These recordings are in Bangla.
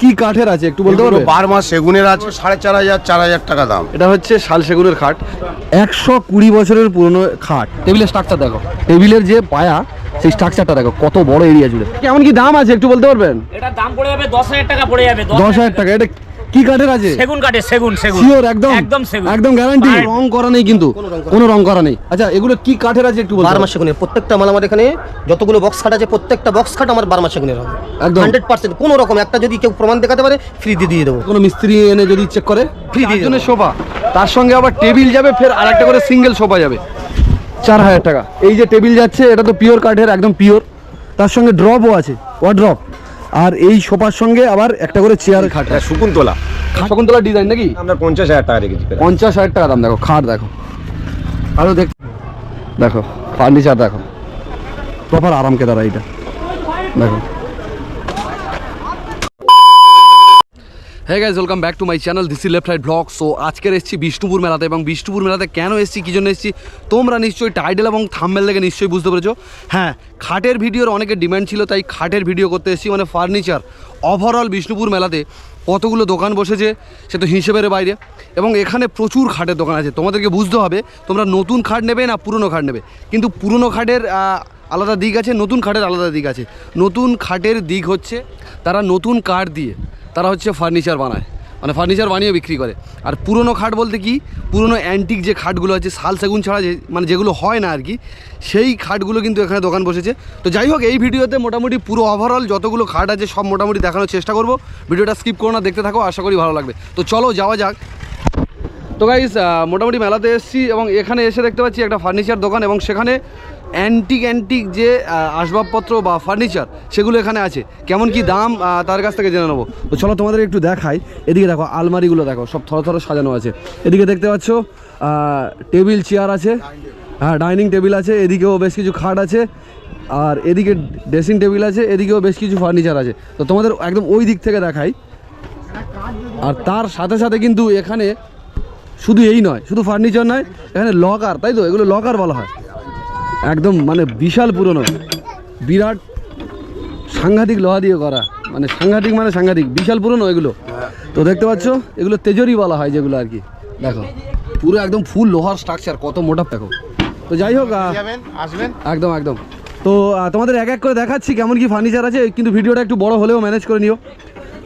কি কাঠের আছে একটু বলতে পারবে? বার মাস সেগুনের আছে সাড়ে চার হাজার চার হাজার টাকা দাম। এটা হচ্ছে শাল সেগুনের খাট। একশো কুড়ি বছরের পুরনো খাট। টেবিলের স্ট্রাকচার দেখো। টেবিলের যে পায়া সেই স্ট্রাকচারটা দেখো কত বড় এরিয়া জুড়ে। কেমন কি দাম আছে একটু বলতে পারবেন? এটা দাম পড়ে যাবে দশ হাজার টাকা পড়ে যাবে দশ হাজার টাকা এটা কি কাঠের আছে? সেগুন কাটে সেগুন সেগুন। শিওর একদম। একদম সেগুন। একদম গ্যারান্টি রং করা নেই কিন্তু। কোনো রং করা নেই। আচ্ছা এগুলো কি কাঠের আছে একটু বলতে? বারো পারবেন? মাস সেগুনের। প্রত্যেকটা মাল আমার এখানে যতগুলো বক্স খাট আছে প্রত্যেকটা বক্স খাট আমার বারো মাস সেগুনের হবে। একদম। হান্ড্রেড পার্সেন্ট কোনো রকম একটা যদি কেউ প্রমাণ দেখাতে পারে ফ্রি দিয়ে দিয়ে দেবো। কোনো মিস্ত্রি এনে যদি চেক করে? Free দিয়ে জন্য দেবো। সোফা তার সঙ্গে আবার টেবিল যাবে ফের আরেকটা করে সিঙ্গেল সোফা যাবে। চার হাজার টাকা। এই যে টেবিল যাচ্ছে এটা তো পিওর কাঠের একদম পিওর তার সঙ্গে ড্রপও আছে। ওয়ার্ড্রপ আর এই সোফার সঙ্গে আবার একটা করে চেয়ার খাট। এটা শকুন্তলা শকুন্তলা ডিজাইন নাকি? আমরা পঞ্চাশ হাজার টাকা রেখেছি। পঞ্চাশ হাজার টাকা দাম দেখো খাট দেখো। আরও দেখ দেখো ফার্নিচার দেখো। প্রপার আরাম দাঁড়া এইটা দেখো। হ্যাঁ guys welcome back to my channel this left right vlog so আজকের এসেছি বিষ্ণুপুর মেলাতে এবং বিষ্ণুপুর মেলাতে কেন এসেছি, কী জন্য এসেছি? তোমরা নিশ্চয়ই টাইটেল এবং থাম্বেল দেখে নিশ্চয়ই বুঝতে পেরেছ। হ্যাঁ খাটের ভিডিওর অনেকের ডিমান্ড ছিল, তাই খাটের ভিডিও করতে এসেছি মানে ফার্নিচার ওভারঅল বিষ্ণুপুর মেলাতে কতগুলো দোকান বসেছে, সে তো হিসেবের বাইরে। এবং এখানে প্রচুর খাটের দোকান আছে, তোমাদেরকে বুঝতে হবে, তোমরা নতুন খাট নেবে না পুরনো খাট নেবে। কিন্তু পুরনো খাটের আলাদা দিক আছে, নতুন খাটের আলাদা দিক আছে। নতুন খাটের দিক হচ্ছে তারা নতুন কাঠ দিয়ে তারা হচ্ছে ফার্নিচার বানায়। মানে ফার্নিচার বানিয়ে বিক্রি করে। আর পুরনো খাট বলতে কি? পুরনো অ্যান্টিক যে খাটগুলো আছে, শাল সেগুন ছাড়া যে মানে যেগুলো হয় না আর কি, সেই খাটগুলো কিন্তু এখানে দোকান বসেছে। তো যাই হোক, এই ভিডিওতে মোটামুটি পুরো ওভারঅল যতগুলো খাট আছে, সব মোটামুটি দেখানোর চেষ্টা করব। ভিডিওটা স্কিপ করো না, দেখতে থাকো, আশা করি ভালো লাগবে। তো চলো, যাওয়া যাক। তো গাইস মোটামুটি মেলাতে এসেছি এবং এখানে এসে দেখতে পাচ্ছি একটা ফার্নিচার দোকান এবং সেখানে অ্যান্টিক অ্যান্টিক যে আসবাবপত্র বা ফার্নিচার সেগুলো এখানে আছে। কেমন কি দাম তার কাছ থেকে জেনে নেব। তো চলো তোমাদের একটু দেখাই। এদিকে দেখো, আলমারিগুলো দেখো, সব থর থর সাজানো আছে। এদিকে দেখতে পাচ্ছ টেবিল, চেয়ার আছে। হ্যাঁ ডাইনিং টেবিল আছে, এদিকেও বেশ কিছু খাট আছে। আর এদিকে ড্রেসিং টেবিল আছে, এদিকেও বেশ কিছু ফার্নিচার আছে। তো তোমাদের একদম ওই দিক থেকে দেখাই। আর তার সাথে সাথে কিন্তু এখানে শুধু এই নয়, শুধু ফার্নিচার নয়, এখানে লকার তাই তো? এগুলো লকার বলা হয়। একদম মানে বিশাল পুরনো। বিরাট সাংঘাতিক লোহা দিয়ে করা। মানে সাংঘাতিক মানে সাংঘাতিক বিশাল পুরনো এগুলো। তো দেখতে পাচ্ছ এগুলো তেজরি বলা হয় যেগুলো আর কি। দেখো পুরো একদম ফুল লোহার স্ট্রাকচার কত মোটা দেখো। তো যাই হোক আসবেন একদম একদম। তো তোমাদের এক এক করে দেখাচ্ছি কেমন কি ফার্নিচার আছে কিন্তু ভিডিওটা একটু বড় হলেও ম্যানেজ করে নিও।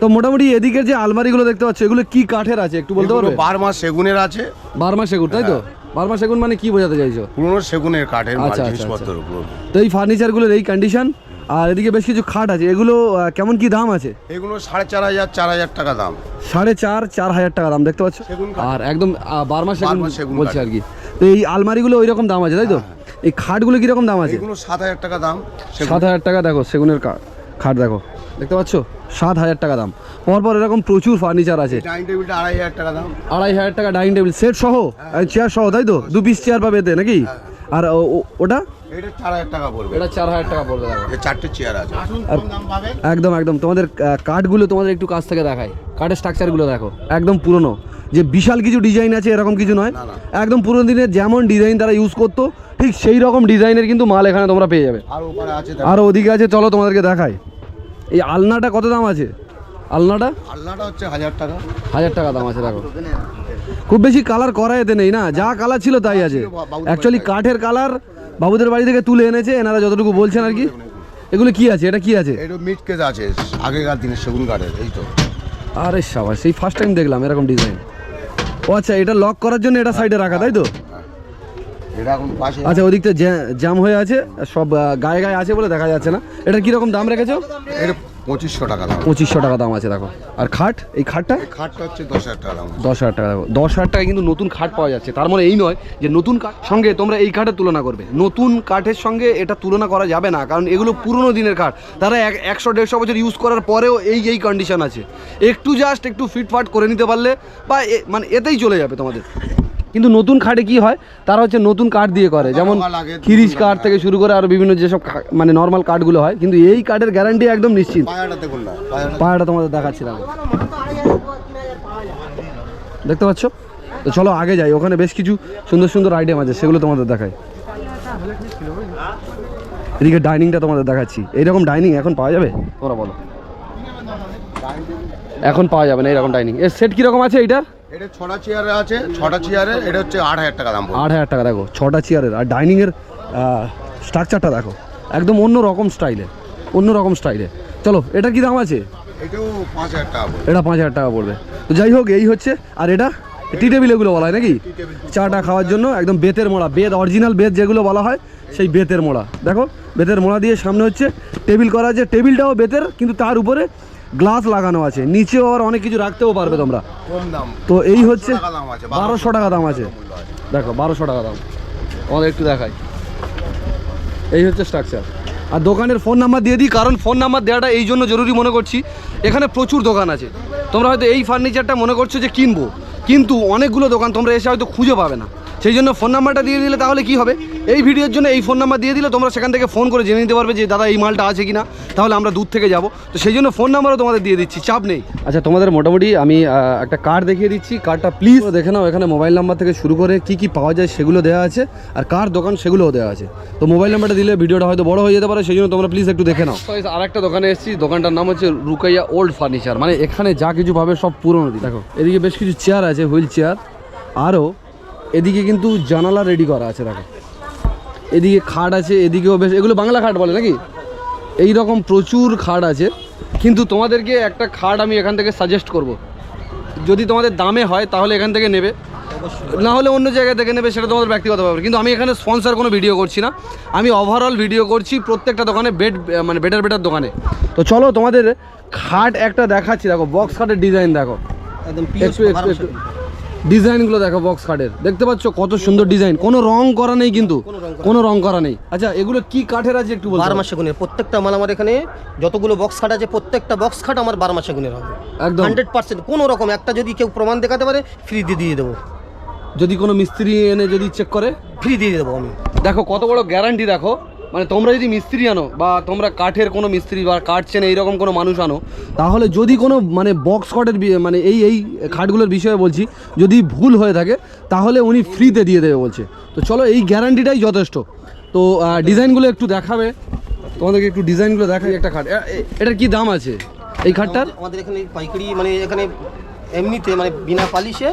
তো মোটামুটি এদিকে যে আলমারিগুলো দেখতে পাচ্ছ এগুলো কি কাঠের আছে একটু বলতে পারবে? বার মাস সেগুনের আছে। বারমা সেগুন তাই তো? বারমা সেগুন মানে কি বোঝাতে চাইছো? পুরনো সেগুনের কাঠের মাল আচ্ছা, আচ্ছা, জিনিসপত্রের উপর তো এই ফার্নিচারগুলোর এই কন্ডিশন আর এদিকে বেশ কিছু খাট আছে এগুলো আহ, কেমন কি দাম আছে? এগুলো সাড়ে চার হাজার চার হাজার টাকা দাম। সাড়ে চার চার হাজার টাকা দাম দেখতে পাচ্ছ? সেগুন কাঠ। আর একদম আহ, বারমা সেগুন বারমা সেগুন বলছে কাঠ। হ্যাঁ, আর কি। তো এই আলমারিগুলো ওই রকম দাম আছে তাই তো? এই খাটগুলো কীরকম দাম আছে? এগুলো সাত হাজার টাকা দাম সেগুন- সাত হাজার টাকা দেখো সেগুনের কা- খাট দেখো। দেখতে পাচ্ছ? সাত হাজার টাকা দাম। পরপর এরকম প্রচুর ফার্নিচার আছে। ডাইনিং টেবিলটা আড়াই হাজার টাকা দাম। আড়াই হাজার টাকা ডাইনিং টেবিল সেট সহ? চেয়ার সহ তাই তো? দু পিস চেয়ার পাবে এতে নাকি? আর ও- ও- ওটা? এটা চার হাজার টাকা পড়বে। এটা চার হাজার টাকা পড়বে দেখো চারটে চেয়ার আছে। আসুন কম দাম পাবেন? একদম একদম। তোমাদের কাঠগুলো তোমাদের একটু কাছ থেকে দেখায় কাঠের স্ট্রাকচারগুলো দেখো। একদম পুরনো। যে বিশাল কিছু ডিজাইন আছে এরকম কিছু নয়। না, না। একদম পুরনো দিনের যেমন ডিজাইন তারা ইউজ করতো ঠিক সেই রকম ডিজাইনের কিন্তু মাল এখানে তোমরা পেয়ে যাবে। আর উপরে আছে আর ওদিকে আছে চলো তোমাদেরকে দেখাই। এই আলনাটা কত দাম আছে? আলনাটা? আল্লাহটা হচ্ছে হাজার টাকা। হাজার টাকা দাম আছে দেখো। খুব বেশি কালার করা এতে নেই না যা কালার ছিল তাই আছে। অ্যাকচুয়ালি কাঠের কালার বাবুদের বাড়ি থেকে তুলে এনেছে এনারা যতটুকু বলছেন আর কি। এগুলো কি আছে? এটা কি আছে? এটা মিট কেস আছে আগেকার দিনের সেগুন কাঠের এই তো। আরে সাবাস সেই ফার্স্ট টাইম দেখলাম এরকম ডিজাইন ও আচ্ছা এটা লক করার জন্য এটা সাইডে রাখা তাই তো? এটা এখন পাশে। আচ্ছা ওদিকটা জ্যাম হয়ে আছে সব গায়ে গায়ে আছে বলে দেখা যাচ্ছে না। এটা কীরকম দাম রেখেছো? এটা পঁচিশশো টাকা দাম। পঁচিশশো টাকা দাম আছে দেখো। আর খাট? এই খাটটা? খাটটা হচ্ছে দশ হাজার টাকা দাম। দশ হাজার টাকা দশ হাজার টাকা কিন্তু নতুন খাট পাওয়া যাচ্ছে। তার মানে এই নয় যে নতুন কাঠ সঙ্গে তোমরা এই কাঠের তুলনা করবে। নতুন কাঠের সঙ্গে এটা তুলনা করা যাবে না কারণ এগুলো পুরনো দিনের কাঠ। তারা এক একশো দেড়শো বছর ইউজ করার পরেও এই এই কন্ডিশন আছে। একটু জাস্ট একটু ফিটফাট করে নিতে পারলে বা মানে এতেই চলে যাবে তোমাদের। কিন্তু নতুন খাটে কি হয়? তারা হচ্ছে নতুন কাঠ দিয়ে করে। যেমন খিরিজ কাঠ থেকে শুরু করে আরও বিভিন্ন যেসব মানে নর্মাল কাঠগুলো হয় কিন্তু এই কাঠের গ্যারান্টি একদম নিশ্চিত। পাহাড়টা তোমাদের দেখাচ্ছি দেখো দেখতে পাচ্ছ? তো চলো আগে যাই ওখানে বেশ কিছু সুন্দর সুন্দর আইটেম আছে সেগুলো তোমাদের দেখাই। এদিকে ডাইনিংটা তোমাদের দেখাচ্ছি। এইরকম ডাইনিং এখন পাওয়া যাবে? তোমরা বলো। এখন পাওয়া যাবে না এরকম ডাইনিং এর সেট কীরকম আছে এইটার? এটা ছটা চেয়ারে আছে ছটা চেয়ারে এটা হচ্ছে আট হাজার টাকা দাম আট হাজার টাকা দেখো ছটা চেয়ারের আর ডাইনিংয়ের স্ট্রাকচারটা দেখো একদম অন্য রকম স্টাইলে অন্য রকম স্টাইলে চলো এটা কি দাম আছে? এটাও পাঁচ হাজার টাকা এটা পাঁচ হাজার টাকা পড়বে। তো যাই হোক এই হচ্ছে আর এটা টি টেবিল এগুলো বলা হয় নাকি? চাটা খাওয়ার জন্য একদম বেতের মোড়া বেত অরিজিনাল বেত যেগুলো বলা হয় সেই বেতের মোড়া। দেখো বেতের মোড়া দিয়ে সামনে হচ্ছে টেবিল করা আছে। টেবিলটাও বেতের কিন্তু তার উপরে গ্লাস লাগানো আছে। নিচেও আর অনেক কিছু রাখতেও পারবে তোমরা। তো এই হচ্ছে বারোশো টাকা দাম আছে। আছে। দেখো বারোশো টাকা দাম। আমাদের একটু দেখাই। এই হচ্ছে স্ট্রাকচার আর দোকানের ফোন নাম্বার দিয়ে দিই কারণ ফোন নাম্বার দেওয়াটা এই জন্য জরুরি মনে করছি। এখানে প্রচুর দোকান আছে। তোমরা হয়তো এই ফার্নিচারটা মনে করছ যে কিনবো। কিন্তু অনেকগুলো দোকান তোমরা এসে হয়তো খুঁজে পাবে না। সেই জন্য ফোন নাম্বারটা দিয়ে দিলে তাহলে কি হবে? এই ভিডিওর জন্য এই ফোন নাম্বার দিয়ে দিলে তোমরা সেখান থেকে ফোন করে জেনে নিতে পারবে যে দাদা এই মালটা আছে কিনা? তাহলে আমরা দূর থেকে যাব। তো সেই জন্য ফোন নাম্বারও তোমাদের দিয়ে দিচ্ছি চাপ নেই। আচ্ছা তোমাদের মোটামুটি আমি একটা কার্ড দেখিয়ে দিচ্ছি। কার্ডটা প্লিজ দেখে নাও এখানে মোবাইল নাম্বার থেকে শুরু করে কি কি পাওয়া যায় সেগুলো দেওয়া আছে আর কার দোকান সেগুলোও দেওয়া আছে। তো মোবাইল নাম্বারটা দিলে ভিডিওটা হয়তো বড় হয়ে যেতে পারে সেই জন্য তোমরা প্লিজ একটু দেখে নাও। আর একটা দোকানে এসেছি দোকানটার নাম হচ্ছে রুকাইয়া ওল্ড ফার্নিচার মানে এখানে যা কিছু পাবে সব পুরনো দেখো এদিকে বেশ কিছু চেয়ার আছে হুইল চেয়ার আরও এদিকে কিন্তু জানালা রেডি করা আছে দেখো। এদিকে খাট আছে এদিকেও বেশ এগুলো বাংলা খাট বলে নাকি? এই রকম প্রচুর খাট আছে। কিন্তু তোমাদেরকে একটা খাট আমি এখান থেকে সাজেস্ট করব। যদি তোমাদের দামে হয় তাহলে এখান থেকে নেবে। না হলে অন্য জায়গা থেকে নেবে সেটা তোমাদের ব্যক্তিগত ব্যাপার। কিন্তু আমি এখানে স্পন্সর কোনো ভিডিও করছি না। আমি ওভারঅল ভিডিও করছি প্রত্যেকটা দোকানে বেড মানে বেটার বেটার দোকানে। তো চলো তোমাদের খাট একটা দেখাচ্ছি দেখো বক্স খাটের ডিজাইন দেখো। একটু একটু ডিজাইনগুলো দেখো বক্স কাঠের দেখতে পাচ্ছ কত সুন্দর ডিজাইন। কোনো রং করা নেই কিন্তু। কোনো রং করা নেই। আচ্ছা এগুলো কি কাঠের আছে একটু বারো? মাসে গুণের। প্রত্যেকটা মাল আমার এখানে যতগুলো বক্স খাট আছে প্রত্যেকটা বক্স খাট আমার বারো মাসে গুণের হবে। একদম। হান্ড্রেড পার্সেন্ট কোনো রকম একটা যদি কেউ প্রমাণ দেখাতে পারে ফ্রি দিয়ে দিয়ে দেবো। যদি কোনো মিস্ত্রি এনে যদি চেক করে? ফ্রি দিয়ে দেবো আমি। দেখো কত বড় গ্যারান্টি দেখো। মানে তোমরা যদি মিস্ত্রি আনো বা তোমরা কাঠের কোনো মিস্ত্রি বা কাঠ চেনে এইরকম কোনো মানুষ আনো, তাহলে যদি কোনো মানে বক্স কাঠের বি- মানে এই এই খাটগুলোর বিষয়ে বলছি, যদি ভুল হয়ে থাকে, তাহলে উনি ফ্রিতে দিয়ে দেবে বলছে। তো চলো এই গ্যারান্টিটাই যথেষ্ট। তো ডিজাইনগুলো একটু দেখাবে। তোমাদেরকে একটু ডিজাইনগুলো দেখাই একটা খাট। এটার কি দাম আছে এই খাটটার? আমাদের এখানে পাইকারি মানে এখানে এমনিতে মানে বিনা পালিশে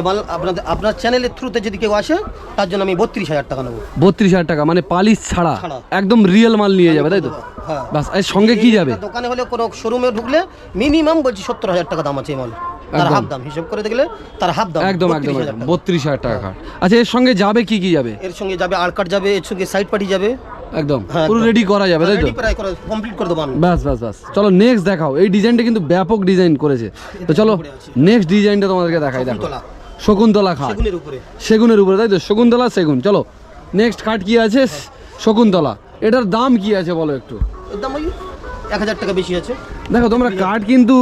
এবার আপনাদের আপনার চ্যানেলের থ্রুতে যদি কেউ আসে তার জন্য আমি বত্রিশ হাজার টাকা নেব। বত্রিশ হাজার টাকা মানে পালিশ ছাড়া। একদম রিয়েল মাল নিয়ে যাবে তাই তো? হ্যাঁ। বাসের সঙ্গে কি যাবে? দোকানে হলে কোনো শোরুমে ঢুকলে মিনিমাম বলছি সত্তর হাজার টাকা দাম আছে এই মাল। তার। হাফ দাম হিসাব করে দেখলে তার হাফ দাম একদম 32,000 একদম। বত্রিশ হাজার টাকা আচ্ছা এর সঙ্গে যাবে কি কি যাবে? এর সঙ্গে যাবে আর কার্ড যাবে এর সঙ্গে সাইড পার্টি যাবে। একদম। হ্যাঁ, পুরো রেডি করা যাবে তাই তো? প্রায় কমপ্লিট করে দেবো আমি। ব্যাস ব্যাস ব্যাস। চলো নেক্সট দেখাও। এই ডিজাইনটা কিন্তু ব্যাপক ডিজাইন করেছে। তো চলো নেক্সট ডিজাইনটা তোমাদেরকে দেখাই দেখো। শকুন্তলা। শকুন্তলা খাট। সেগুনের উপরে। সেগুনের উপরে তাই তো? শকুন্তলা সেগুন। চলো নেক্সট খাট কি আছে? শকুন্তলা। এটার দাম কি আছে বলো একটু? দাম ওই এক হাজার টাকা বেশি আছে। দেখো তোমরা কাঠ কিন্তু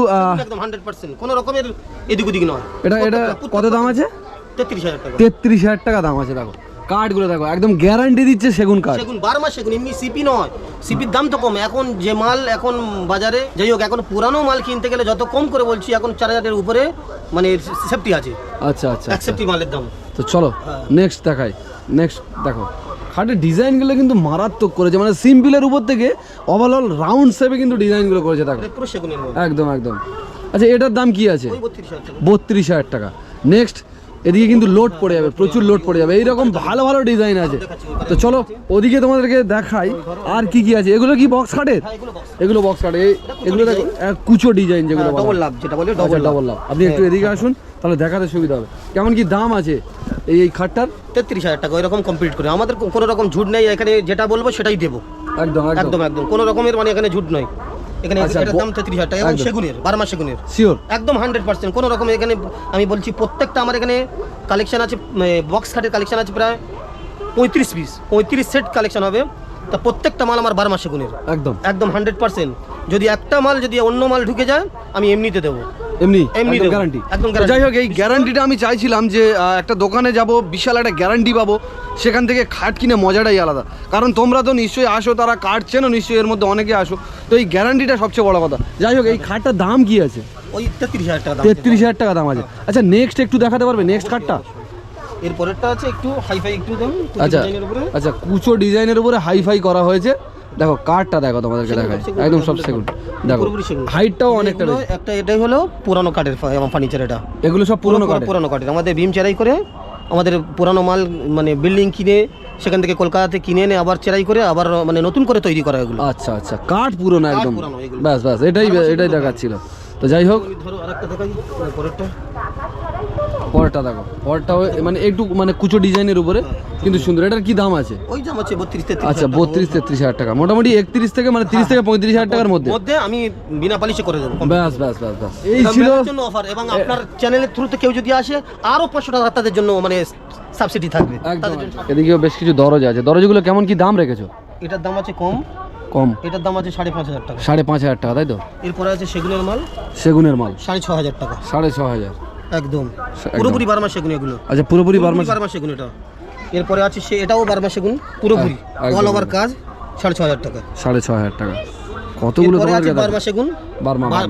একদম হান্ড্রেড পার্সেন্ট কোনো রকমের এদিক ওদিক নয়। এটা এটা কত দাম আছে? তেত্রিশ হাজার টাকা। তেত্রিশ হাজার টাকা দাম আছে দেখো। কাঠগুলো দেখো একদম গ্যারান্টি দিচ্ছে সেগুন কাঠ সেগুন বারো মাস সেগুন এমনি সিপি নয়। সিপির দাম তো কম। এখন যে মাল এখন বাজারে যাই হোক এখন পুরানো মাল কিনতে গেলে যত কম করে বলছি এখন চার হাজারের উপরে মানে সেফটি আছে। আচ্ছা আচ্ছা এক আচ্ছা। সেফটি মালের দাম। তো চলো হ্যাঁ। নেক্সট দেখাই। নেক্সট দেখো খাটের ডিজাইনগুলো কিন্তু মারাত্মক করেছে। মানে সিম্পলের উপর থেকে ওভারঅল রাউন্ড শেপে কিন্তু ডিজাইনগুলো করেছে দেখো। একদম একদম। আচ্ছা এটার দাম কি আছে? বত্রিশ হাজার টাকা। নেক্সট এদিকে কিন্তু লোড পড়ে যাবে প্রচুর লোড পড়ে যাবে। এইরকম ভালো ভালো ডিজাইন আছে। তো চলো ওদিকে তোমাদেরকে দেখাই আর কি কি আছে। এগুলো কি বক্স হ্যাঁ এগুলো বক্স এই- এগুলো দেখো কুচো ডিজাইন যেগুলো হ্যাঁ, ডবল লাভ যেটা বলে ডবল ডবল লাভ আপনি একটু এদিকে আসুন তাহলে দেখাতে সুবিধা হবে। কেমন কি দাম আছে এই এই খাটটার তেত্রিশ হাজার টাকা ওইরকম কমপ্লিট করে। আমাদের কোনো রকম ঝুট নেই এখানে যেটা বলব সেটাই দেবো। একদম। একদম একদম। কোনো রকমের মানে এখানে ঝুট নয়। এখানে আচ্ছা, এটার দাম তেত্রিশ হাজার টাকা এবং সেগুনের বারো মাস সেগুনের। শিওর একদম হান্ড্রেড পার্সেন্ট কোনো রকম এখানে আমি বলছি প্রত্যেকটা আমার এখানে কালেকশন আছে বক্স খাটের কালেকশন আছে প্রায় পঁয়ত্রিশ পিস পঁয়ত্রিশ সেট কালেকশন হবে। তা প্রত্যেকটা মাল আমার বারো মাসে গুণের একদম। একদম হান্ড্রেড পার্সেন্ট যদি একটা মাল যদি অন্য মাল ঢুকে যায় আমি এমনিতে দেবো। এমনি? এমনি গ্যারান্টি একদম যাই হোক এই গ্যারান্টিটা আমি চাইছিলাম যে একটা দোকানে যাব বিশাল একটা গ্যারান্টি পাবো। সেখান থেকে খাট কিনে মজাটাই আলাদা। কারণ তোমরা তো নিশ্চয়ই আসো তারা কাঠ চেনো নিশ্চয়ই এর মধ্যে অনেকে আসো। তো এই গ্যারান্টিটা সবচেয়ে বড় কথা। যাই হোক এই খাটটার দাম কি আছে? ওই তেত্রিশ হাজার টাকা দাম তেত্রিশ হাজার টাকা দাম আছে। আচ্ছা নেক্সট একটু দেখাতে পারবে? নেক্সট খাটটা? এর পরেরটা আছে একটু হাইফাই একটু দাম আচ্ছা। আচ্ছা কুচো ডিজাইনের উপরে হাইফাই করা হয়েছে। দেখো কাঠটা দেখো তোমাদেরকে সেগুন, একদম সব সেগুন। দেখো হাইটটাও অনেকটা একটা এটাই হলো পুরানো কাঠের ফার্নিচার এটা। এগুলো সব পুরনো কাঠ পুরানো কাঠের। আমাদের ভীম চেরাই করে আমাদের পুরানো মাল মানে বিল্ডিং কিনে সেখান থেকে কলকাতাতে কিনে এনে আবার চেরাই করে আবার মানে নতুন করে তৈরি করা এগুলো। আচ্ছা আচ্ছা। কাঠ পুরনো একদম। ব্যাস ব্যাস এটাই এটাই দেখাচ্ছিল। তো যাই হোক। ধরো আরেকটা দেখাই পরেরটা পরেরটা দেখো পরেরটা ওই- মানে একটু মানে কুচো ডিজাইনের উপরে কিন্তু সুন্দর। এটার কি দাম আছে? ওই দাম আছে বত্রিশ আচ্ছা। বত্রিশ তেত্রিশ হাজার টাকা। মোটামুটি একত্রিশ থেকে মানে তিরিশ থেকে পঁয়ত্রিশ হাজার টাকার মধ্যে। মধ্যে আমি বিনা পালিশে করে দেবো। ব্যাস ব্যাস ব্যাস ব্যাস। এই ছিল জন্য অফার এবং আপনার চ্যানেলের থ্রুতে কেউ যদি আসে আরও পাঁচশো টাকা তাদের জন্য মানে সাবসিডি থাকবে। এদিকেও বেশ কিছু দরজা আছে। দরজাগুলো কেমন কি দাম রেখেছো? এটার দাম আছে কম। কম। এটার দাম আছে সাড়ে পাঁচ হাজার টাকা। সাড়ে পাঁচ হাজার টাকা তাই তো? এরপরে আছে সেগুনের মাল। সেগুনের মাল। সাড়ে ছ হাজার টাকা। সাড়ে ছ হাজার। একদম। পুরোপুরি বারমা সেগুন এগুলো। আচ্ছা পুরোপুরি বার্মা পুরোপুরি সেগুন এটা এরপরে আছে সে এটাও বারমা সেগুন পুরোপুরি। অল ওভার কাজ সাড়ে ছ হাজার টাকা। সাড়ে ছ হাজার টাকা। কতগুলো তোমাদেরকে সেগুন।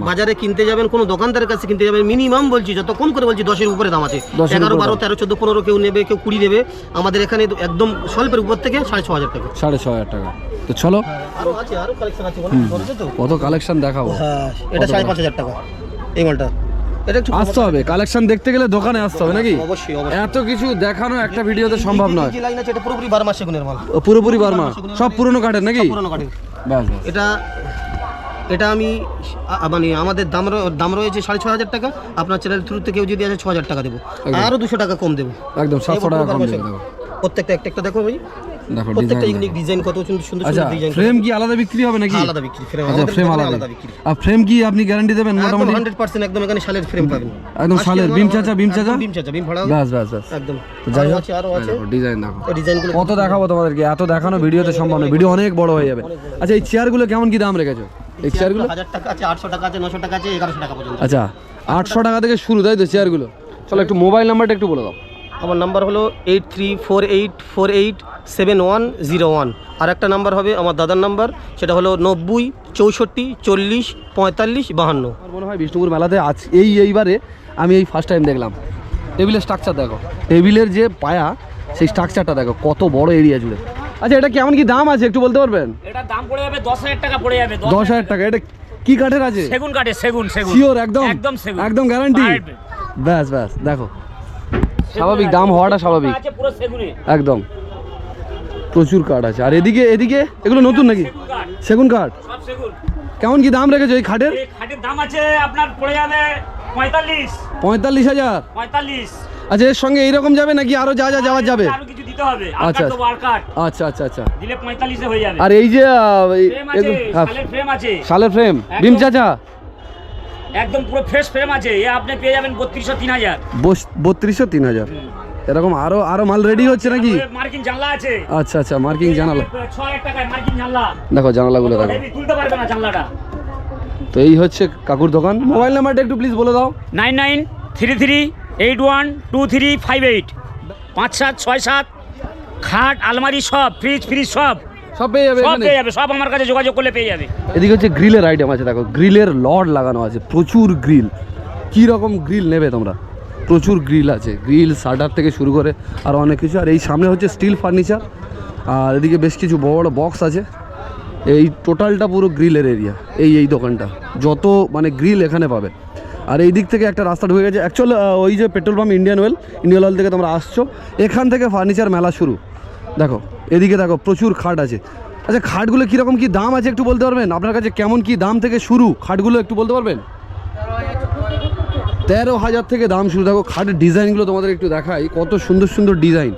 বাজারে কিনতে যাবেন কোনো দোকানদারের কাছে কিনতে যাবেন মিনিমাম বলছি যত কম করে বলছি দশের উপরে দাম আছে। এগারো বারো তেরো চোদ্দ পনেরো কেউ নেবে কেউ কুড়ি নেবে আমাদের এখানে একদম স্বল্পের উপর থেকে সাড়ে ছ হাজার টাকা। সাড়ে ছ হাজার টাকা। তো চলো। আরও আছে আরও কালেকশন আছে কত কালেকশন দেখাবো? হ্যাঁ এটা সাড়ে পাঁচ হাজার টাকা এই মালটা। এটা একটু আসতে হবে। কালেকশন দেখতে গেলে দোকানে আসতে হবে নাকি? অবশ্যই অবশ্যই। এত কিছু দেখানো একটা ভিডিওতে সম্ভব নয়। লাইন আছে এটা পুরোপুরি সেগুনের মাল। পুরোপুরি বার্মা সব পুরনো কাঠের নাকি? পুরোনো কাঠের। এটা এটা আমি মানে আমাদের দাম দাম রয়েছে সাড়ে ছ হাজার টাকা। আপনার চ্যানেল থ্রুতে কেউ যদি আসে ছ হাজার টাকা দেবো। আরও দুশো টাকা কম দেবো। একদম সাতশো টাকা কম। দেবো। প্রত্যেকটা একটা একটা দেখো ভাই। দেখো প্রত্যেকটা ইউনিক ডিজাইন কত সুন্দর সুন্দর আচ্ছা ডিজাইন ফ্রেম কি আলাদা বিক্রি হবে নাকি? আলাদা বিক্রি ফ্রেম আচ্ছা ফ্রেম আলাদা আর ফ্রেম কি আপনি গ্যারান্টি দেবেন? মোটামুটি? হান্ড্রেড পার্সেন্ট একদম এখানে শালের ফ্রেম পাবেন। একদম শালের, বিম চাচা, বিম চাচা? বিম চাচা বিম ভাড়া ব্যাস ব্যাস ব্যাস। একদম। তো যাই হোক। আরও আছে। ডিজাইন দেখো। ডিজাইনগুলো কত দেখাবো তোমাদেরকে? এত দেখানো ভিডিওতে সম্ভব নয়। ভিডিও অনেক বড় হয়ে যাবে। আচ্ছা এই চেয়ারগুলো কেমন কি দাম রেখেছো? এই চেয়ারগুলো হাজার টাকা আছে আটশো টাকা আছে নশো টাকা আছে এগারোশো টাকা পর্যন্ত। আচ্ছা আটশো টাকা থেকে শুরু তাই তো চেয়ারগুলো চলো একটু মোবাইল নাম্বারটা একটু বলে দাও। আমার নাম্বার হলো eight three four eight four eight seven one zero one. আর একটা নাম্বার হবে আমার দাদার নাম্বার সেটা হলো নব্বই চৌষট্টি চল্লিশ পঁয়তাল্লিশ বাহান্ন। আমার মনে হয় বিষ্ণুপুর মেলাতে আজ এই এইবারে আমি এই ফার্স্ট টাইম দেখলাম। টেবিলের স্ট্রাকচার দেখো। টেবিলের যে পায়া সেই স্ট্রাকচারটা দেখো কত বড় এরিয়া জুড়ে। আচ্ছা এটা কেমন কি দাম আছে একটু বলতে পারবেন? এটার দাম পড়ে যাবে দশ হাজার টাকা পড়ে যাবে দশ হাজার টাকা এটা কি কাঠের আছে? সেগুন কাঠে সেগুন সেগুন। শিওর একদম? একদম একদম গ্যারান্টি ব্যাস ব্যাস দেখো। স্বাভাবিক দাম হওয়াটা স্বাভাবিক। একদম। প্রচুর কাঠ আছে। আর এদিকে এদিকে? এগুলো নতুন নাকি? সেগুন কাঠ। কেমন কি দাম রেখেছো এই খাটের? খাটের দাম আছে আপনার পড়ে যাবে পঁয়তাল্লিশ। পঁয়তাল্লিশ হাজার? পঁয়তাল্লিশ। আচ্ছা এর সঙ্গে এইরকম যাবে নাকি আরও যা যা যাওয়া যাবে? আরও কিছু দিতে হবে। আচ্ছা, আচ্ছা। আচ্ছা আচ্ছা আচ্ছা। হয়ে যাবে। আর এই যে ফ্রেম আছে হ্যাঁ, শালের ফ্রেম আছে। শালের ফ্রেম। চাচা? একদম পুরো ফ্রেশ ফ্রেম আছে। এ আপনি পেয়ে যাবেন বত্রিশশো তিন হাজার। বত্রিশশো তিন হাজার? এরকম আরও আরও মাল রেডি হচ্ছে নাকি? মার্কিং জানলা আছে। আচ্ছা আচ্ছা মার্কিং জানালা। ছ হাজার টাকায় মার্কিন জানলা। দেখো জানালাগুলো দেখো। তুলতে পারবে না জানলাটা। তো এই হচ্ছে কাকুর দোকান। মোবাইল নাম্বারটা একটু প্লিজ বলে দাও। Nine nine three three eight one two three five eight. পাঁচ সাত ছয় সাত খাট আলমারি সব ফ্রিজ ফ্রিজ সব। সব পেয়ে যাবে সব পেয়ে যাবে সব আমার কাছে যোগাযোগ করলে পেয়ে যাবে। এদিকে হচ্ছে গ্রিলের আইটেম আছে দেখো গ্রিলের লড লাগানো আছে প্রচুর গ্রিল। কী রকম গ্রিল নেবে তোমরা? প্রচুর গ্রিল আছে গ্রিল শাটার থেকে শুরু করে আর অনেক কিছু। আর এই সামনে হচ্ছে স্টিল ফার্নিচার আর এদিকে বেশ কিছু বড় বড় বক্স আছে। এই টোটালটা পুরো গ্রিলের এরিয়া এই এই দোকানটা। যত মানে গ্রিল এখানে পাবে। আর এই দিক থেকে একটা রাস্তা ঢুকে গেছে। অ্যাকচুয়াল ওই যে petrol pump Indian oil Indian oil থেকে তোমরা আসছো। এখান থেকে ফার্নিচার মেলা শুরু। দেখো, এদিকে দেখো, প্রচুর খাট আছে। আচ্ছা খাটগুলো কীরকম কি দাম আছে একটু বলতে পারবেন? আপনার কাছে কেমন কি দাম থেকে শুরু? খাটগুলো একটু বলতে পারবেন? তেরো হাজার থেকে দাম শুরু। দেখো খাটের ডিজাইনগুলো তোমাদের একটু দেখাই। কত সুন্দর সুন্দর ডিজাইন।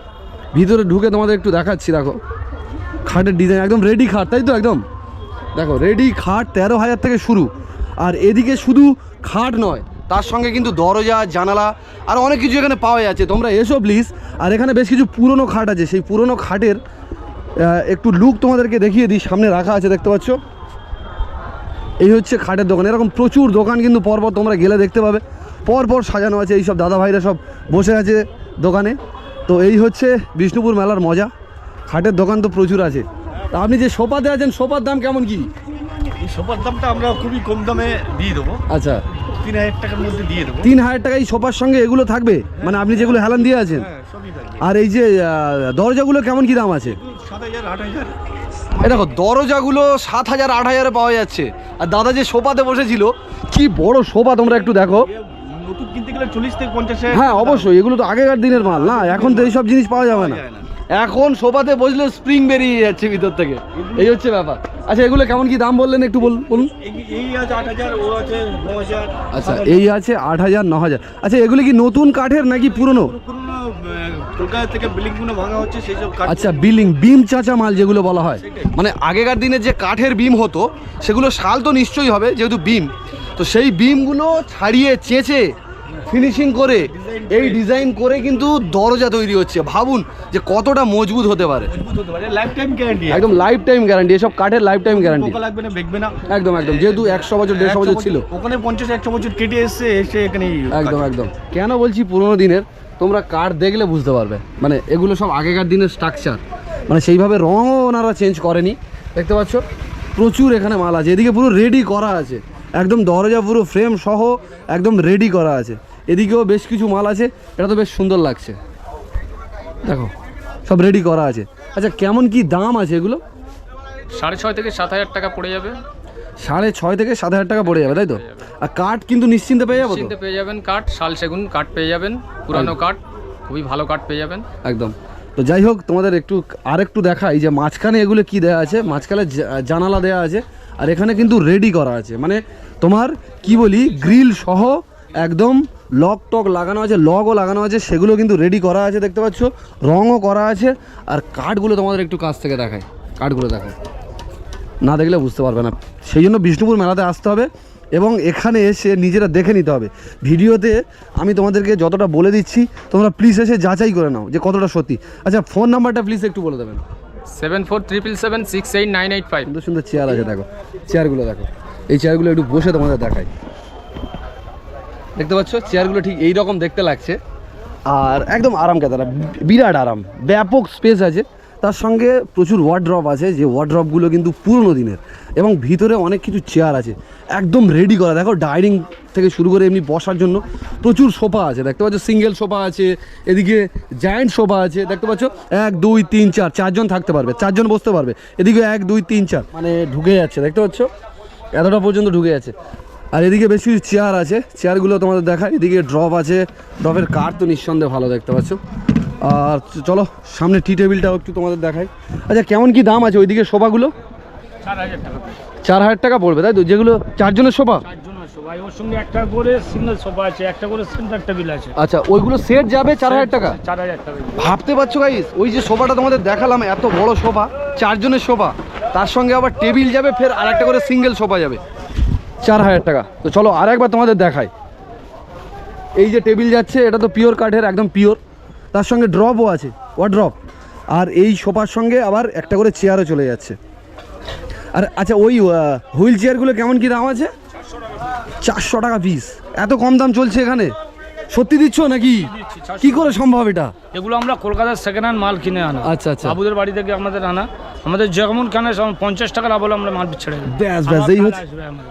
ভিতরে ঢুকে তোমাদের একটু দেখাচ্ছি, দেখো। খাটের ডিজাইন একদম রেডি খাট, তাই তো একদম? দেখো, রেডি খাট তেরো হাজার থেকে শুরু। আর এদিকে শুধু খাট নয় তার সঙ্গে কিন্তু দরজা জানালা আর অনেক কিছু এখানে পাওয়া যাচ্ছে। তোমরা এসো প্লিজ আর এখানে বেশ কিছু পুরনো খাট আছে। সেই পুরনো খাটের একটু লুক তোমাদেরকে দেখিয়ে দিই। সামনে রাখা আছে দেখতে পাচ্ছ। এই হচ্ছে খাটের দোকান। এরকম প্রচুর দোকান কিন্তু পরপর তোমরা গেলে দেখতে পাবে। পরপর সাজানো আছে এই সব দাদা ভাইরা সব বসে আছে দোকানে। তো এই হচ্ছে বিষ্ণুপুর মেলার মজা। খাটের দোকান তো প্রচুর আছে। তা আপনি যে সোফাতে আছেন সোফার দাম কেমন কি? এই সোফার দামটা আমরা খুবই কম দামে দিয়ে দেবো। আচ্ছা। তিন হাজার টাকার মধ্যে দিয়ে দেবো। তিন হাজার টাকা এই সোফার সঙ্গে এগুলো থাকবে? মানে আপনি যেগুলো হেলান দিয়ে আছেন? হ্যাঁ আর এই যে দরজাগুলো কেমন কি দাম আছে? এই দেখো দরজাগুলো সাত হাজার আট হাজারে পাওয়া যাচ্ছে। আর দাদা যে সোফাতে বসেছিল কি বড় সোফা তোমরা একটু দেখো। নতুন কিনতে গেলে চল্লিশ থেকে পঞ্চাশে হ্যাঁ অবশ্যই এগুলো তো আগেকার দিনের মাল না? এখন তো এইসব জিনিস পাওয়া যাবে না। এখন সোফাতে বসলে স্প্রিং বেরিয়ে যাচ্ছে ভিতর থেকে। এই হচ্ছে ব্যাপার। আচ্ছা এগুলো কেমন কি দাম বললেন একটু বলুন। আচ্ছা এই আছে আট হাজার, ন হাজার। আচ্ছা এগুলো কি নতুন কাঠের নাকি পুরনো? আচ্ছা বিল্ডিং বিম চাচা মাল যেগুলো বলা হয়। মানে আগেকার দিনে যে কাঠের বিম হতো, সেগুলো শাল তো নিশ্চয়ই হবে, যেহেতু বিম। তো সেই বিমগুলো ছাড়িয়ে চেঁচে ফিনিশিং করে এই ডিজাইন করে কিন্তু দরজা তৈরি হচ্ছে। ভাবুন যে কতটা মজবুত হতে পারে। একদম লাইফ টাইম গ্যারান্টি এসব কাঠের লাইফ টাইম গ্যারান্টি লাগবে না একদম একদম। যেহেতু একশো বছর দেড়শো বছর ছিল। ওখানে পঞ্চাশ একশো বছর কেটে এসছে এসে এখানে একদম একদম। কেন বলছি পুরোনো দিনের? তোমরা কাঠ দেখলে বুঝতে পারবে। মানে এগুলো সব আগেকার দিনের স্ট্রাকচার মানে সেইভাবে রঙও ওনারা চেঞ্জ করেনি। দেখতে পাচ্ছ? প্রচুর এখানে মাল আছে। এদিকে পুরো রেডি করা আছে। একদম দরজা পুরো ফ্রেম সহ একদম রেডি করা আছে। এদিকেও বেশ কিছু মাল আছে এটা তো বেশ সুন্দর লাগছে। দেখো সব রেডি করা আছে। আচ্ছা কেমন কি দাম আছে এগুলো? সাড়ে ছয় থেকে সাত হাজার টাকা পড়ে যাবে। সাড়ে ছয় থেকে সাত হাজার টাকা পড়ে যাবে তাই তো? আর কাঠ কিন্তু নিশ্চিন্তে পেয়ে যাব পেয়ে যাবেন কাঠ শাল সেগুন কাঠ পেয়ে যাবেন পুরানো কাঠ খুবই ভালো কাঠ পেয়ে যাবেন। একদম। তো যাই হোক তোমাদের একটু আরেকটু দেখাই যে মাঝখানে এগুলো কি দেওয়া আছে? মাঝখানে জানালা দেওয়া আছে আর এখানে কিন্তু রেডি করা আছে। মানে তোমার কি বলি গ্রিল সহ একদম লক টক লাগানো আছে লগও লাগানো আছে সেগুলো কিন্তু রেডি করা আছে দেখতে পাচ্ছ। রঙও করা আছে আর কাঠগুলো তোমাদের একটু কাছ থেকে দেখায় কাঠগুলো দেখো। না দেখলে বুঝতে পারবে না। সেই জন্য বিষ্ণুপুর মেলাতে আসতে হবে এবং এখানে এসে নিজেরা দেখে নিতে হবে। ভিডিওতে আমি তোমাদেরকে যতটা বলে দিচ্ছি তোমরা প্লিজ এসে যাচাই করে নাও যে কতটা সত্যি। আচ্ছা ফোন নাম্বারটা প্লিজ একটু বলে দেবেন। Seven four triple seven six eight nine eight five. সুন্দর সুন্দর চেয়ার আছে দেখো। চেয়ারগুলো দেখো। এই চেয়ারগুলো একটু বসে তোমাদের দেখাই। দেখতে পাচ্ছ, চেয়ারগুলো ঠিক এই রকম দেখতে লাগছে। আর একদম আরাম কাতারা বিরাট আরাম, ব্যাপক স্পেস আছে। তার সঙ্গে প্রচুর ওয়ার্ড্রপ আছে, যে ওয়ার্ড্রপগুলো কিন্তু পুরনো দিনের। এবং ভিতরে অনেক কিছু চেয়ার আছে। একদম রেডি করা। দেখো ডাইনিং থেকে শুরু করে এমনি বসার জন্য প্রচুর সোফা আছে। দেখতে পাচ্ছ সিঙ্গেল সোফা আছে, এদিকে জায়েন্ট সোফা আছে। দেখতে পাচ্ছ, এক, দুই, তিন, চার, চারজন থাকতে পারবে, চারজন বসতে পারবে। এদিকে এক, দুই, তিন, চার। মানে ঢুকে যাচ্ছে, দেখতে পাচ্ছ? এতটা পর্যন্ত ঢুকে যাচ্ছে। আর এদিকে বেশ কিছু চেয়ার আছে। চেয়ারগুলো তোমাদের দেখায় এদিকে ড্রপ আছে। ড্রপের কাঠ তো নিঃসন্দেহে ভালো দেখতে পাচ্ছ। আর চলো সামনে টি টেবিলটাও একটু তোমাদের দেখাই। আচ্ছা কেমন কি দাম আছে ওইদিকে সোফাগুলো চার হাজার টাকা। পড়বে তাই তো? যেগুলো চারজনের সোফা ওর সঙ্গে একটা করে সিঙ্গেল সোফা আছে একটা করে সেন্টার টেবিল আছে। আচ্ছা ওইগুলো সেট যাবে চার হাজার টাকা? চার হাজার টাকা। ভাবতে পারছ গাইস ওই যে সোফাটা তোমাদের দেখালাম এত বড় সোফা চারজনের সোফা তার সঙ্গে আবার টেবিল যাবে ফের আর একটা করে সিঙ্গেল সোফা যাবে। চার হাজার টাকা। তো চলো আর একবার তোমাদের দেখাই। এই যে টেবিল যাচ্ছে এটা তো পিওর কাঠের একদম পিওর তার সঙ্গে ড্রপও আছে ড্রপ আর এই সোফার সঙ্গে আবার একটা করে চেয়ারও চলে যাচ্ছে। আর আচ্ছা ওই হুইল চেয়ারগুলো কেমন কী দাম আছে? চারশো টাকা পিস এত কম দাম চলছে এখানে? সত্যি দিচ্ছ নাকি? কি করে সম্ভব এটা? এগুলো আমরা কলকাতার সেকেন্ড হ্যান্ড মাল কিনে আনা। আচ্ছা আচ্ছা। বাবুদের বাড়ি থেকে আমাদের আনা। আমাদের যেমন কেন পঞ্চাশ টাকা লাভ হলে আমরা মাল ছেড়ে ব্যাস ব্যাস এই হচ্ছে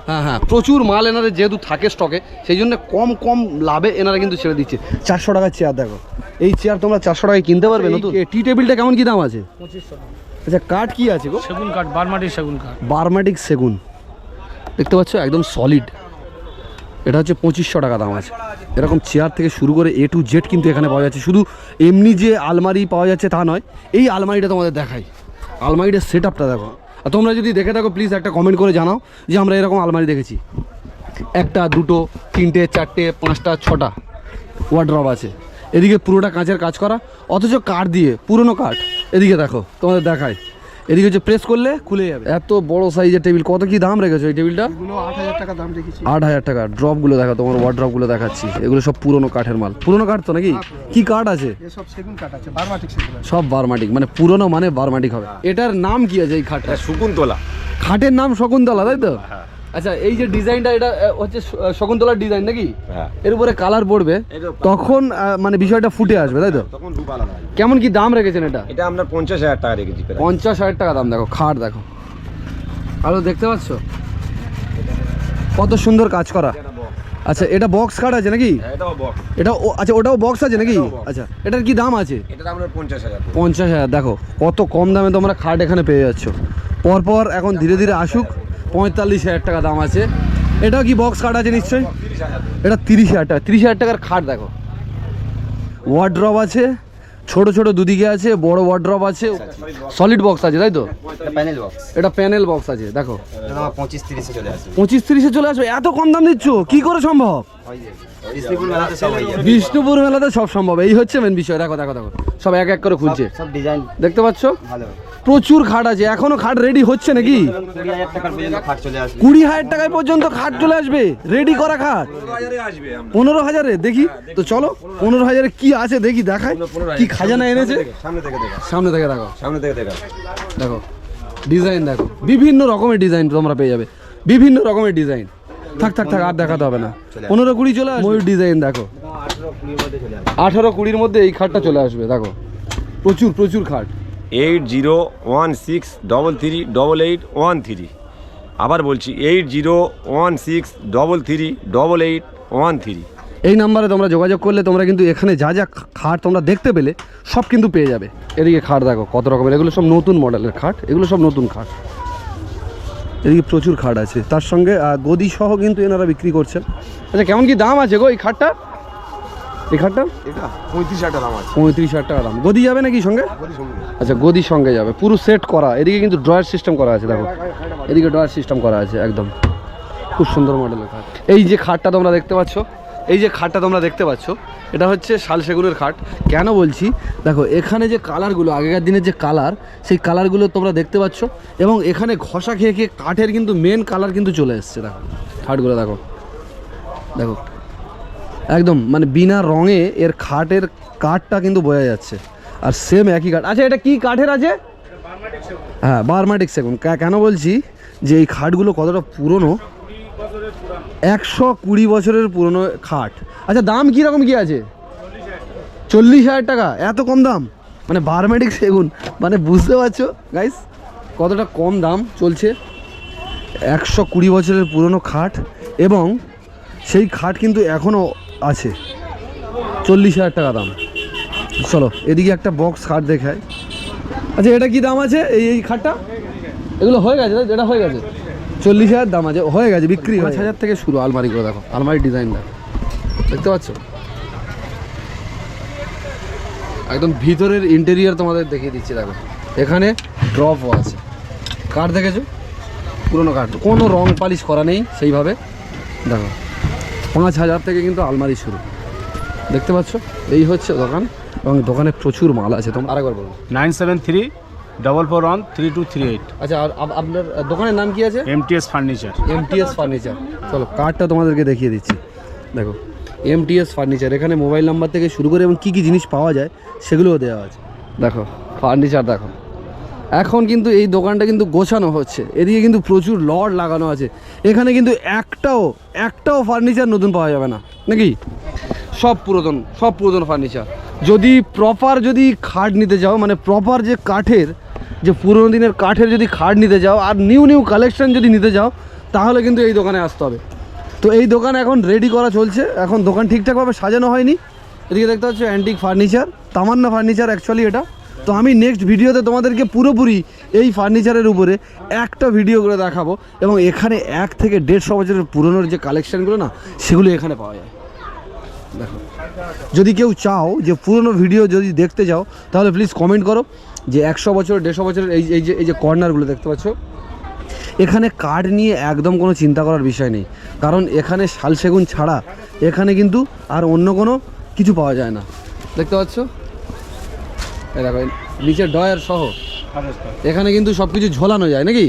হ্যাঁ হ্যাঁ প্রচুর মাল এনাদের যেহেতু থাকে স্টকে সেই জন্য কম কম লাভে এনারা কিন্তু ছেড়ে দিচ্ছে। চারশো টাকার চেয়ার দেখো। এই চেয়ার তোমরা চারশো টাকায় কিনতে পারবে নতুন? টি টেবিলটা কেমন কি দাম আছে? পঁচিশশো টাকা। আচ্ছা কাঠ কি আছে গো? সেগুন কাঠ বারমাটির সেগুন কাঠ বার্মাটিক সেগুন। দেখতে পাচ্ছ একদম সলিড এটা হচ্ছে পঁচিশশো টাকা দাম আছে। এরকম চেয়ার থেকে শুরু করে এ টু জেড কিন্তু এখানে পাওয়া যাচ্ছে। শুধু এমনি যে আলমারি পাওয়া যাচ্ছে তা নয় এই আলমারিটা তোমাদের দেখাই। আলমারিটার সেট আপটা দেখো। আর তোমরা যদি দেখে থাকো প্লিজ একটা কমেন্ট করে জানাও যে আমরা এরকম আলমারি দেখেছি। একটা, দুটো, তিনটে, চারটে, পাঁচটা, ছটা ওয়ার্ড্রপ আছে। এদিকে পুরোটা কাঁচের কাজ করা, অথচ কাঠ দিয়ে, পুরনো কাঠ। এদিকে দেখো, তোমাদের দেখায়। এদিকে হচ্ছে প্রেস করলে খুলে যাবে। এত বড় সাইজের টেবিল কত কি দাম রেখেছো এই টেবিলটা আট হাজার টাকা দাম রেখেছি। আট হাজার টাকা। ড্রপগুলো দেখো তোমার ওয়ার্ড্রপগুলো দেখাচ্ছি। এগুলো সব পুরনো কাঠের মাল। পুরনো কাঠ তো নাকি? কি কাঠ আছে? এসব সেগুন কাঠ আছে বারমাটিক সেগুন সব বারমাটিক মানে পুরনো মানে বারমাটিক হবে। এটার নাম কি আছে এই খাটটা শকুন্তলা। খাটের নাম শকুন্তলা তাই তো? আচ্ছা এই যে ডিজাইনটা এটা হচ্ছে শকুন্তলার ডিজাইন নাকি? হ্যাঁ। এর উপরে কালার পড়বে। তখন মানে বিষয়টা ফুটে আসবে তাই তো? হয়। কেমন কি দাম রেখেছেন এটা? এটা আমরা পঞ্চাশ হাজার টাকা রেখেছি। পঞ্চাশ হাজার টাকা দাম দেখো খাট দেখো। আরও দেখতে পাচ্ছ? কত সুন্দর কাজ করা। আচ্ছা এটা বক্স কাট আছে নাকি? হ্যাঁ, এটা আচ্ছা ওটাও বক্স আছে নাকি? আচ্ছা এটার কি দাম আছে? পঞ্চাশ হাজার দেখো কত কম দামে তোমরা খাট এখানে পেয়ে যাচ্ছ। পরপর এখন ধীরে ধীরে আসুক। পঁয়তাল্লিশ হাজার টাকা দাম আছে। এটাও কি বক্স কার্ড আছে নিশ্চয়ই? এটা তিরিশ হাজার টাকা। তিরিশ হাজার টাকার খাট দেখো। ওয়ার্ড্রপ আছে ছোট ছোট দুদিকে আছে বড় ওয়ার্ড্রপ আছে। সলিড বক্স আছে তাই তো? প্যানেল বক্স এটা প্যানেল বক্স আছে দেখো। পঁচিশ তিরিশে চলে আসবে। পঁচিশ তিরিশে চলে আসবে? এত কম দাম দিচ্ছ? কি করে সম্ভব? বিষ্ণুপুর মেলাতে সব সম্ভব। এই হচ্ছে মেন বিষয়। দেখো দেখো দেখো। সব এক এক করে খুলছে সব ডিজাইন দেখতে পাচ্ছ? ভালো। প্রচুর খাট আছে। এখনও খাট রেডি হচ্ছে নাকি? কুড়ি হাজার টাকায় পর্যন্ত খাট চলে আসবে। রেডি করা খাট। পনেরো হাজারে, দেখি। তো চলো, পনেরো হাজারে কি আছে দেখি, দেখাই। কি খাজানা এনেছে? সামনে থেকে দেখা। সামনে থেকে দেখো। দেখা ডিজাইন দেখো। বিভিন্ন রকমের ডিজাইন তোমরা পেয়ে যাবে। বিভিন্ন রকমের ডিজাইন থাক থাক থাক, আর দেখাতে হবে না। পনেরো কুড়ি চলে আসবে। ডিজাইন দেখো। আঠারো কুড়ির মধ্যে এই খাটটা চলে আসবে, দেখো। প্রচুর প্রচুর খাট। Eight zero one six double three double eight one three আবার বলছি eight zero one six double three double eight one three এই নাম্বারে তোমরা যোগাযোগ করলে তোমরা কিন্তু এখানে যা যা খাট তোমরা দেখতে পেলে, সব কিন্তু পেয়ে যাবে। এদিকে খাট দেখো, কত রকমের। এগুলো সব নতুন মডেলের খাট, এগুলো সব নতুন খাট। এদিকে প্রচুর খাট আছে। তার সঙ্গে গদি সহ কিন্তু এনারা বিক্রি করছেন। আচ্ছা কেমন কি দাম আছে গো এই খাটটা এই খাটটা এটা পঁয়ত্রিশ হাজার টাকা দাম আছে। পঁয়ত্রিশ হাজার টাকা দাম গদি যাবে নাকি সঙ্গে? আচ্ছা গদির সঙ্গে যাবে। পুরো সেট করা। এদিকে কিন্তু ড্রয়ার সিস্টেম করা আছে দেখো। এদিকে ড্রয়ার সিস্টেম করা আছে একদম। খুব সুন্দর মডেলের খাট। এই যে খাটটা তোমরা দেখতে পাচ্ছ এই যে খাটটা তোমরা দেখতে পাচ্ছ এটা হচ্ছে শাল সেগুনের খাট। কেন বলছি? দেখো এখানে যে কালারগুলো আগেকার দিনের যে কালার সেই কালারগুলো তোমরা দেখতে পাচ্ছ এবং এখানে ঘষা খেয়ে খেয়ে কাঠের কিন্তু মেন কালার কিন্তু চলে এসছে দেখো। খাটগুলো দেখো। দেখো একদম মানে বিনা রঙে এর খাটের কাঠটা কিন্তু বোঝা যাচ্ছে। আর সেম একই কাঠ। আচ্ছা এটা কি কাঠের আছে? হ্যাঁ বারমাটিক সেগুন। কেন বলছি যে এই খাটগুলো কতটা পুরনো? একশো কুড়ি বছরের পুরনো খাট। আচ্ছা দাম কীরকম কি আছে? চল্লিশ হাজার টাকা। এত কম দাম? মানে বারমেটিক সেগুন। মানে বুঝতে পারছ গাইস কতটা কম দাম চলছে? একশো কুড়ি বছরের পুরনো খাট এবং সেই খাট কিন্তু এখনও আছে। চল্লিশ হাজার টাকা দাম। চলো, এদিকে একটা বক্স খাট দেখায় আচ্ছা এটা কি দাম আছে? এই এই খাটটা? এগুলো হয়ে গেছে এটা হয়ে গেছে। চল্লিশ হাজার দাম আছে, হয়ে গেছে, বিক্রি পাঁচ হাজার থেকে শুরু আলমারিগুলো দেখো আলমারির ডিজাইন দেখো দেখতে পাচ্ছ? একদম ভিতরের ইন্টেরিয়ার তোমাদের দেখিয়ে দিচ্ছি, দেখো। এখানে ড্রপও আছে। কাঠ দেখেছ? পুরোনো কাঠ। কোনো রং পালিশ করা নেই, সেইভাবে। দেখো। পাঁচ হাজার থেকে কিন্তু আলমারি শুরু। দেখতে পাচ্ছ? এই হচ্ছে দোকান এবং দোকানে প্রচুর মাল আছে। তোমরা আরেকবার বলুন nine seven three double four one three two three eight. আচ্ছা আর আপনার দোকানের নাম কি আছে? MTS furniture. MTS furniture. চলো কার্ডটা তোমাদেরকে দেখিয়ে দিচ্ছি। দেখো এমটিএস ফার্নিচার। এখানে মোবাইল নাম্বার থেকে শুরু করে এবং কী কী জিনিস পাওয়া যায় সেগুলোও দেওয়া আছে। দেখো ফার্নিচার দেখো। এখন কিন্তু এই দোকানটা কিন্তু গোছানো হচ্ছে। এদিকে কিন্তু প্রচুর লড লাগানো আছে। এখানে কিন্তু একটাও একটাও ফার্নিচার নতুন পাওয়া যাবে না। নাকি? সব পুরাতন সব পুরাতন ফার্নিচার যদি প্রপার যদি খাট নিতে যাও মানে প্রপার যে কাঠের, যে পুরোনো দিনের কাঠের যদি খাট নিতে যাও, আর নিউ নিউ কালেকশন যদি নিতে যাও, তাহলে কিন্তু এই দোকানে আসতে হবে। তো এই দোকান এখন রেডি করা চলছে। এখন দোকান ঠিকঠাকভাবে সাজানো হয়নি। এদিকে দেখতে পাচ্ছ antique furniture Tamanna furniture actually এটা। তো আমি নেক্সট ভিডিওতে তোমাদেরকে পুরোপুরি এই ফার্নিচারের উপরে একটা ভিডিও করে দেখাবো এবং এখানে এক থেকে দেড়শো বছরের পুরনোর যে কালেকশানগুলো না, সেগুলো এখানে পাওয়া যায়। দেখো। যদি কেউ চাও যে পুরনো ভিডিও যদি দেখতে যাও, তাহলে প্লিজ কমেন্ট করো যে একশো বছর, দেড়শো বছরের এই এই যে এই যে কর্নারগুলো দেখতে পাচ্ছ। এখানে কাঠ নিয়ে একদম কোনো চিন্তা করার বিষয় নেই। কারণ এখানে শাল সেগুন ছাড়া এখানে কিন্তু আর অন্য কোনো কিছু পাওয়া যায় না। দেখতে পাচ্ছ? দেখো নিচে ডয়ার সহ। এখানে কিন্তু সব কিছু ঝোলানো যায় নাকি?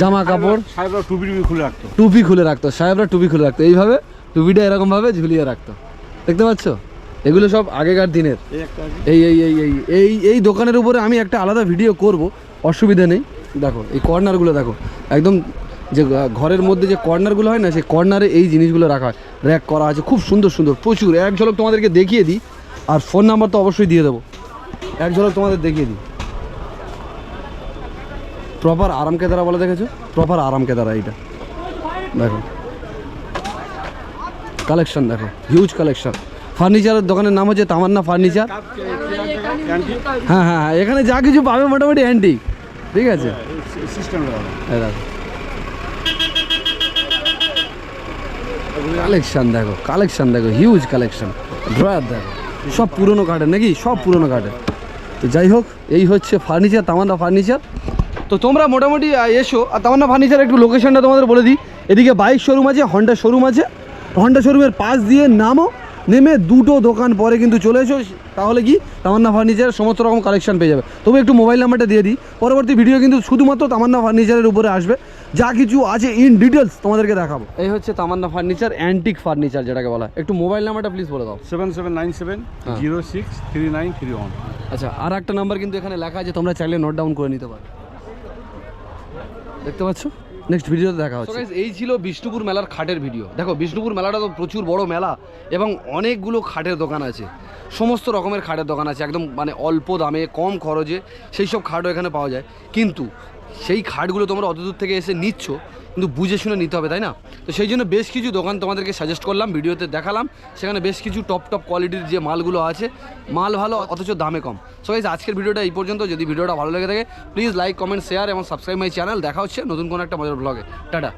জামা কাপড়। সাহেবরা টুপি টুপি খুলে রাখতো। টুপি খুলে রাখতো সাহেবরা টুপি খুলে রাখতো। এইভাবে টুপিটা এরকমভাবে ঝুলিয়ে রাখতো। দেখতে পাচ্ছ? এগুলো সব আগেকার দিনের। এই এই এই এই এই এই এই দোকানের উপরে আমি একটা আলাদা ভিডিও করব অসুবিধা নেই। দেখো এই কর্নারগুলো দেখো। একদম যে ঘরের মধ্যে যে কর্নারগুলো হয় না সেই কর্নারে এই জিনিসগুলো রাখা হয়। র্যাক করা আছে খুব সুন্দর সুন্দর। প্রচুর। এক ঝলক তোমাদেরকে দেখিয়ে দিই। আর ফোন নাম্বার তো অবশ্যই দিয়ে দেবো। এক ঝলক তোমাদের দেখিয়ে দিই। প্রপার আরাম কেদারা বলে দেখেছ? প্রপার আরাম কেদারা এইটা। দেখো। কালেকশন দেখো। হিউজ কালেকশন ফার্নিচারের দোকানের নাম হচ্ছে তামান্না ফার্নিচার হ্যাঁ হ্যাঁ হ্যাঁ। এখানে যা কিছু পাবে মোটামুটি অ্যান্টিক ঠিক আছে? কালেকশন দেখো। কালেকশন দেখো। হিউজ কালেকশন ড্রয়ার দেখো। সব পুরনো কাঠের নাকি? সব পুরনো কাঠের। তো যাই হোক, এই হচ্ছে ফার্নিচার তামান্না ফার্নিচার তো তোমরা মোটামুটি এসো। আর তামান্না ফার্নিচার একটু লোকেশনটা তোমাদের বলে দিই। এদিকে বাইক শোরুম আছে হন্ডা শোরুম আছে। হন্ডা শোরুমের পাশ দিয়ে নামো। নেমে দুটো দোকান পরে কিন্তু চলে এসো তাহলে কি তামান্না ফার্নিচারের সমস্ত রকম কালেকশন পেয়ে যাবে। তবে একটু মোবাইল নাম্বারটা দিয়ে দিই। পরবর্তী ভিডিও কিন্তু শুধুমাত্র তামান্না ফার্নিচারের উপরে আসবে। যা কিছু আছে ইন ডিটেলস তোমাদেরকে দেখাবো। এই হচ্ছে তামান্না ফার্নিচার অ্যান্টিক ফার্নিচার যেটাকে বলা। একটু মোবাইল নাম্বারটা প্লিজ বলে দাও। Seven seven nine seven. Zero six three nine three one আচ্ছা আর একটা নাম্বার কিন্তু এখানে লেখা আছে তোমরা চাইলে নোট ডাউন করে নিতে পারো। দেখতে পাচ্ছ? নেক্সট ভিডিওতে দেখা হচ্ছে। এই ছিল বিষ্ণুপুর মেলার খাটের ভিডিও দেখো বিষ্ণুপুর মেলাটা তো প্রচুর বড় মেলা এবং অনেকগুলো খাটের দোকান আছে। সমস্ত রকমের খাটের দোকান আছে একদম মানে অল্প দামে কম খরচে সেই সব খাটও এখানে পাওয়া যায়। কিন্তু সেই খাটগুলো তোমরা অত দূর থেকে এসে নিচ্ছ, কিন্তু বুঝে শুনে নিতে হবে, তাই না? তো সেই জন্য বেশ কিছু দোকান তোমাদেরকে সাজেস্ট করলাম, ভিডিওতে দেখালাম। সেখানে বেশ কিছু টপ টপ কোয়ালিটির যে মালগুলো আছে, মাল ভালো, অথচ দামে কম। সো গাইজ আজকের ভিডিওটা এই পর্যন্ত। যদি ভিডিওটা ভালো লেগে থাকে প্লিজ লাইক কমেন্ট শেয়ার এবং সাবস্ক্রাইব মাই চ্যানেল দেখা হচ্ছে নতুন কোনো একটা মজার ব্লগে টাটা।